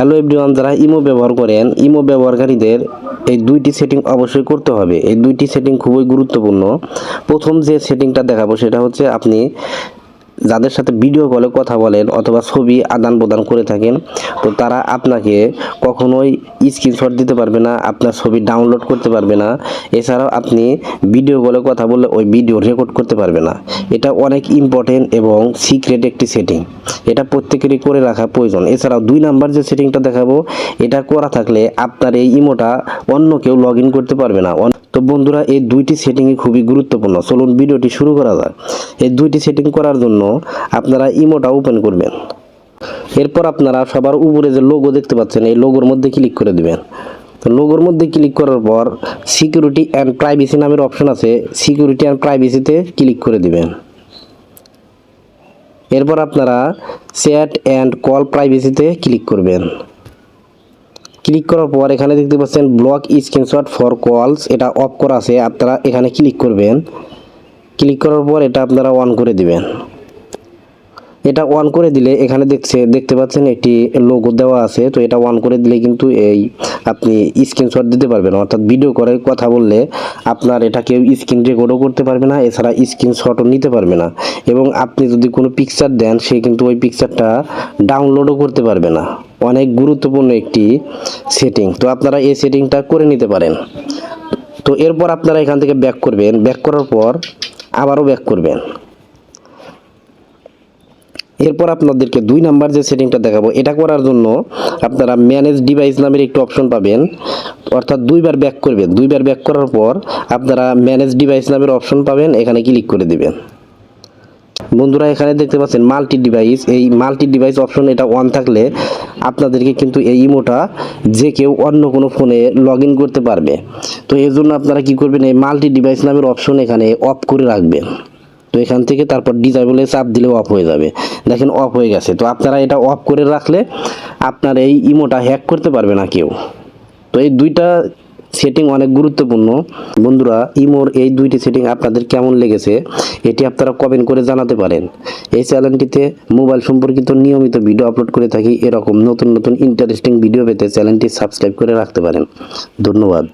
Hello everyone যারা imo ব্যবহার করেন, ইমো ব্যবহারকারীদের এই দুইটি সেটিং অবশ্যই করতে হবে। এই দুইটি সেটিং খুবই গুরুত্বপূর্ণ। প্রথম যে সেটিংটা দেখাবো সেটা হচ্ছে আপনি যাদের সাথে ভিডিও কলে কথা বলেন অথবা ছবি আদান প্রদান করে থাকেন, তো তারা আপনাকে কখনোই স্ক্রিনশট দিতে পারবে না, আপনার ছবি ডাউনলোড করতে পারবে না। এছাড়াও আপনি ভিডিও কলে কথা বললে ওই ভিডিও রেকর্ড করতে পারবে না। এটা অনেক ইম্পর্টেন্ট এবং সিক্রেট একটি সেটিং এটা প্রত্যেকেরই করে রাখা প্রয়োজন। এছাড়াও দুই নাম্বার যে সেটিংটা দেখাবো, এটা করা থাকলে আপনার এই ইমোটা অন্য কেউ লগ করতে পারবে না। তো বন্ধুরা, এই দুইটি সেটিংই খুবই গুরুত্বপূর্ণ। চলুন ভিডিওটি শুরু করা যাক। এই দুইটি সেটিং করার জন্য আপনারা ইমোটা ওপেন করবেন। এরপর আপনারা সবার উপরে যে লোগো দেখতে পাচ্ছেন, এই লোগোর মধ্যে ক্লিক করে দিবেন। তো লোগোর মধ্যে ক্লিক করার পর সিকিউরিটি অ্যান্ড প্রাইভেসি নামের অপশন আছে। সিকিউরিটি অ্যান্ড প্রাইভেসিতে ক্লিক করে দিবেন। এরপর আপনারা চ্যাট অ্যান্ড কল প্রাইভেসিতে ক্লিক করবেন। ক্লিক করার পর এখানে দেখতে পাচ্ছেন ব্লক স্ক্রিনশট ফর কলস এটা অফ করা আছে, আপনারা এখানে ক্লিক করবেন। ক্লিক করার পর এটা আপনারা অন করে দিবেন। এটা অন করে দিলে এখানে দেখছে, দেখতে পাচ্ছেন একটি লোগো দেওয়া আছে, তো এটা অন করে দিলে কিন্তু এই আপনি স্ক্রিনশট দিতে পারবেন। অর্থাৎ ভিডিও করে কথা বললে আপনার এটা কেউ স্ক্রিন রেকর্ডও করতে পারবে না, এছাড়া স্ক্রিনশটও নিতে পারবে না। এবং আপনি যদি কোনো পিকচার দেন, সে কিন্তু ওই পিকচারটা ডাউনলোডও করতে পারবে না। অনেক গুরুত্বপূর্ণ একটি সেটিং তো আপনারা এই সেটিংটা করে নিতে পারেন। তো এরপর আপনারা এখান থেকে ব্যাক করবেন। ব্যাক করার পর আবারও ব্যাক করবেন। এরপর আপনাদেরকে দুই নাম্বার যে সেটিংটা দেখাবো, এটা করার জন্য আপনারা ম্যানেজ ডিভাইস নামের একটি অপশন পাবেন। অর্থাৎ দুইবার ব্যাক করবেন। দুইবার ব্যাক করার পর আপনারা ম্যানেজ ডিভাইস নামের অপশন পাবেন। এখানে ক্লিক করে দিবেন। বন্ধুরা, এখানে দেখতে পাচ্ছেন মাল্টি ডিভাইস এই মাল্টি ডিভাইস অপশন এটা অন থাকলে আপনাদেরকে কিন্তু এই ইমোটা যে কেউ অন্য কোনো ফোনে লগ করতে পারবে। তো এর জন্য আপনারা কি করবেন, এই মাল্টি ডিভাইস নামের অপশন এখানে অফ করে রাখবেন। তো এখান থেকে তারপর ডিজাইবলে চাপ দিলে অফ হয়ে যাবে। দেখেন অফ হয়ে গেছে। তো আপনারা এটা অফ করে রাখলে আপনার এই ইমোটা হ্যাক করতে পারবে না কেউ। তো এই দুইটা সেটিং অনেক গুরুত্বপূর্ণ। বন্ধুরা, ইমোর এই দুইটি সেটিং আপনাদের কেমন লেগেছে, এটি আপনারা কমেন্ট করে জানাতে পারেন। এই চ্যানেলটিতে মোবাইল সম্পর্কিত নিয়মিত ভিডিও আপলোড করে থাকি, এরকম নতুন নতুন ইন্টারেস্টিং ভিডিও পেতে চ্যানেলটি সাবস্ক্রাইব করে রাখতে পারেন। ধন্যবাদ।